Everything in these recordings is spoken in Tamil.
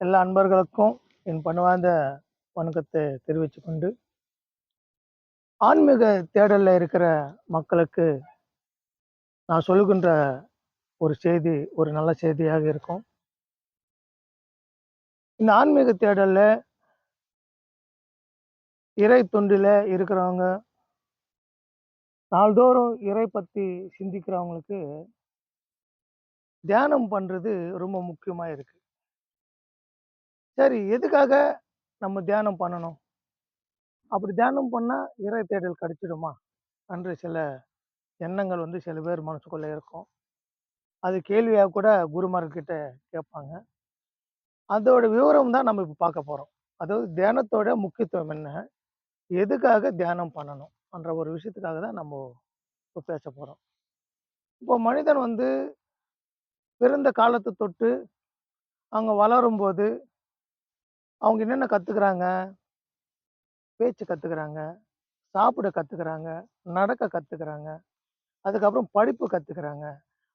எல்லா அன்பர்களுக்கும் என் பணிவார்ந்த வணக்கத்தை தெரிவித்து கொண்டு ஆன்மீக தேடலில் இருக்கிற மக்களுக்கு நான் சொல்லுகின்ற ஒரு செய்தி ஒரு நல்ல செய்தியாக இருக்கும். இந்த ஆன்மீக தேடலில் இறை தொண்டில் இருக்கிறவங்க நாள்தோறும் இறை பற்றி சிந்திக்கிறவங்களுக்கு தியானம் பண்ணுறது ரொம்ப முக்கியமாக இருக்குது சரி எதுக்காக நம்ம தியானம் பண்ணணும்? அப்படி தியானம் பண்ணால் இறை தேடல் கிடைச்சிடுமா? என்று சில எண்ணங்கள் வந்து சில பேர் மனசுக்குள்ளே இருக்கும். அது கேள்வியாக கூட குருமார்கிட்ட கேட்பாங்க. அதோட விவரம் தான் நம்ம இப்போ பார்க்க போகிறோம் அதாவது தியானத்தோட முக்கியத்துவம் என்ன? எதுக்காக தியானம் பண்ணணும்? என்ற ஒரு விஷயத்துக்காக தான் நம்ம இப்போ பேச போகிறோம் இப்போ மனிதன் வந்து பிறந்த காலத்தை தொட்டு அவங்க வளரும்போது அவங்க என்னென்ன கற்றுக்குறாங்க பேச்சு கற்றுக்குறாங்க சாப்பிட கற்றுக்குறாங்க நடக்க கற்றுக்குறாங்க அதுக்கப்புறம் படிப்பு கற்றுக்குறாங்க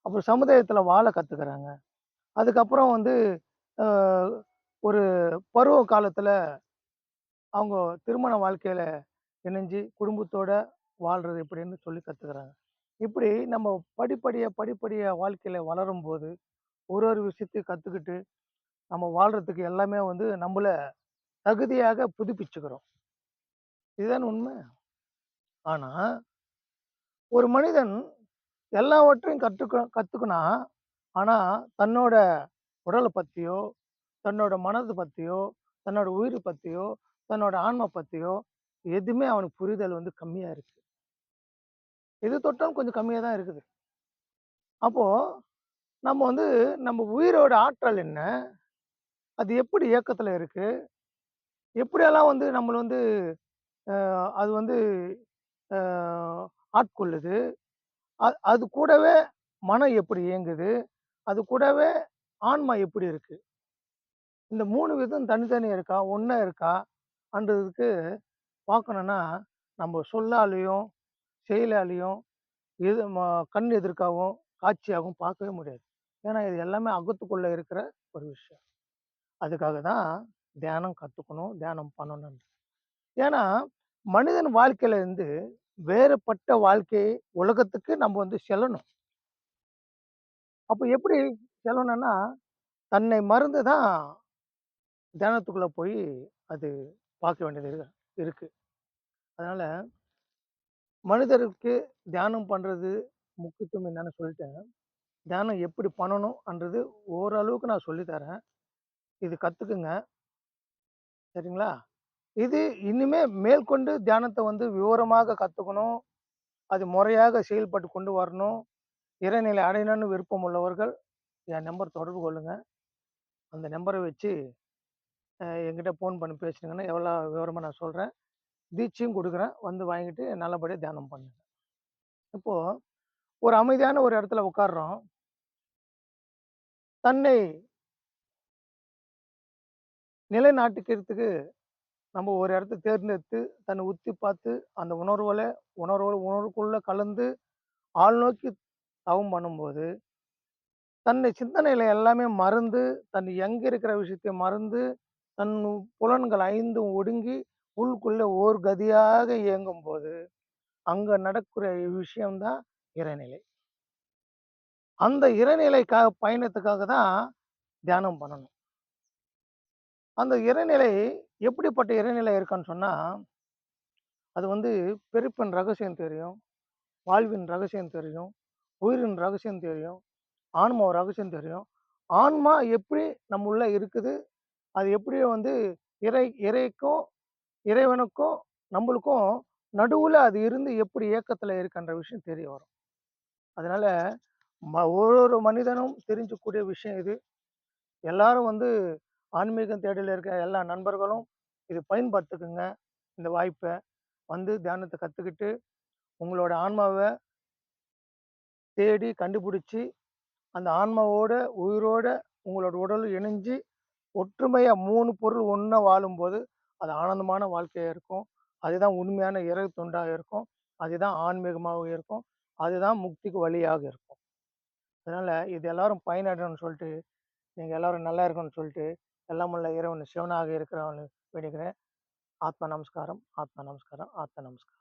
அப்புறம் சமுதாயத்தில் வாழ கற்றுக்குறாங்க அதுக்கப்புறம் வந்து ஒரு பருவ காலத்தில் அவங்க திருமண வாழ்க்கையில் இணைஞ்சு குடும்பத்தோட வாழ்கிறது எப்படின்னு சொல்லி கற்றுக்குறாங்க இப்படி நம்ம படிப்படியாக படிப்படியாக வாழ்க்கையில் வளரும்போது ஒரு ஒரு விஷயத்தையும் கற்றுக்கிட்டு நம்ம வாழ்றதுக்கு எல்லாமே வந்து நம்மளை தகுதியாக புதுப்பிச்சுக்கிறோம். இதுதான் உண்மை. ஆனால் ஒரு மனிதன் எல்லாவற்றையும் கற்றுக்க கற்றுக்குனா ஆனால் தன்னோட உடலை பற்றியோ தன்னோட மனது பற்றியோ தன்னோட உயிர் பற்றியோ தன்னோட ஆன்மை பற்றியோ எதுவுமே அவனுக்கு புரிதல் வந்து கம்மியாக இருக்குது எது தொட்டாலும் கொஞ்சம் கம்மியாக தான் இருக்குது. அப்போது நம்ம வந்து நம்ம உயிரோட ஆற்றல் என்ன? அது எப்படி இயக்கத்தில் இருக்குது எப்படியெல்லாம் வந்து நம்மளை வந்து அது வந்து ஆட்கொள்ளுது? அது கூடவே மனம் எப்படி இயங்குது? அது கூடவே ஆன்மா எப்படி இருக்குது இந்த மூணு விதம் தனித்தனியாக இருக்கா? ஒன்றா இருக்கா? அன்றதுக்கு பார்க்கணும்னா நம்ம சொல்லாலையும் செயலாலையும் எது கண் எதிர்க்காகவும் காட்சியாகவும் பார்க்கவே முடியாது. ஏன்னா இது எல்லாமே அகத்துக்குள்ளே இருக்கிற ஒரு விஷயம். அதுக்காக தான் தியானம் கற்றுக்கணும் தியானம் பண்ணணும் ஏன்னா மனிதன் வாழ்க்கையிலேருந்து வேறுபட்ட வாழ்க்கை உலகத்துக்கு நம்ம வந்து செல்லணும். அப்போ எப்படி செல்லணும்னா தன்னை மறந்து தான் தியானத்துக்குள்ளே போய் அது பார்க்க வேண்டியது இருக்கு. அதனால் மனிதருக்கு தியானம் பண்ணுறது முக்கியத்துவம் என்னன்னு சொல்லிட்டேன் தியானம் எப்படி பண்ணணும்ன்றது ஓரளவுக்கு நான் சொல்லித் தரேன். இது கற்றுக்குங்க சரிங்களா? இது இனிமே மேற்கொண்டு தியானத்தை வந்து விவரமாக கற்றுக்கணும் அது முறையாக செயல்பட்டு கொண்டு வரணும். இறைநிலை அடையணும்னு விருப்பம் உள்ளவர்கள் என் நம்பர் தொடர்பு கொள்ளுங்க. அந்த நம்பரை வச்சு எங்கிட்ட ஃபோன் பண்ணி பேசுனீங்கன்னா எவ்வளோ விவரமாக நான் சொல்கிறேன் தீட்சையும் கொடுக்குறேன். வந்து வாங்கிட்டு நல்லபடியாக தியானம் பண்ணுங்க. இப்போது ஒரு அமைதியான ஒரு இடத்துல உட்காடுறோம் தன்னை நிலைநாட்டுக்கிறதுக்கு நம்ம ஒரு இடத்த தேர்ந்தெடுத்து தன்னை உத்தி பார்த்து அந்த உணர்வுல உணர்வு உணர்வுக்குள்ளே கலந்து ஆள் நோக்கி தவம் பண்ணும்போது தன்னை சிந்தனையில் எல்லாமே மறந்து தன் எங்கே இருக்கிற விஷயத்தை மறந்து தன் புலன்கள் ஐந்தும் ஒடுங்கி உள்ளுக்குள்ளே ஓர் கதியாக இயங்கும் போது அங்கே நடக்கிற விஷயம்தான் இறைநிலை. அந்த இறைநிலைக்காக பயணத்துக்காக தான் தியானம் பண்ணணும். அந்த இறைநிலை எப்படிப்பட்ட இறைநிலை இருக்கான்னு சொன்னால் அது வந்து பெருப்பின் ரகசியம் தெரியும் வாழ்வின் ரகசியம் தெரியும் உயிரின் ரகசியம் தெரியும் ஆன்மா ரகசியம் தெரியும். ஆன்மா எப்படி நம்ம உள்ள இருக்குது அது எப்படி வந்து இறை இறைக்கும் இறைவனுக்கும் நம்மளுக்கும் நடுவில் அது இருந்து எப்படி இயக்கத்தில் இருக்குன்ற விஷயம் தெரிய வரும். அதனால் ம- ஒரு ஒரு மனிதனும் தெரிஞ்சக்கூடிய விஷயம் இது. எல்லாரும் வந்து ஆன்மீகம் தேடியில் இருக்க எல்லா நண்பர்களும் இது பயன்படுத்துக்குங்க. இந்த வாய்ப்பை வந்து தியானத்தை கற்றுக்கிட்டு உங்களோட ஆன்மாவை தேடி கண்டுபிடிச்சி அந்த ஆன்மாவோட உயிரோட உங்களோட உடல் இணைஞ்சு ஒற்றுமையாக மூணு பொருள் ஒன்றா வாழும்போது அது ஆனந்தமான வாழ்க்கையாக இருக்கும். அதுதான் உண்மையான இறை தொண்டாக இருக்கும். அதுதான் ஆன்மீகமாகவும் இருக்கும். அதுதான் முக்திக்கு வழியாக இருக்கும். அதனால் இது எல்லாரும் பயனடணும்னு சொல்லிட்டு நீங்கள் எல்லோரும் நல்லா இருக்கணும்னு சொல்லிட்டு எல்லாம் உள்ள இறைவன் சிவனாக இருக்கிறவன் வேண்டிக்கிறேன் ஆத்ம நமஸ்காரம் ஆத்ம நமஸ்காரம் ஆத்ம நமஸ்காரம்.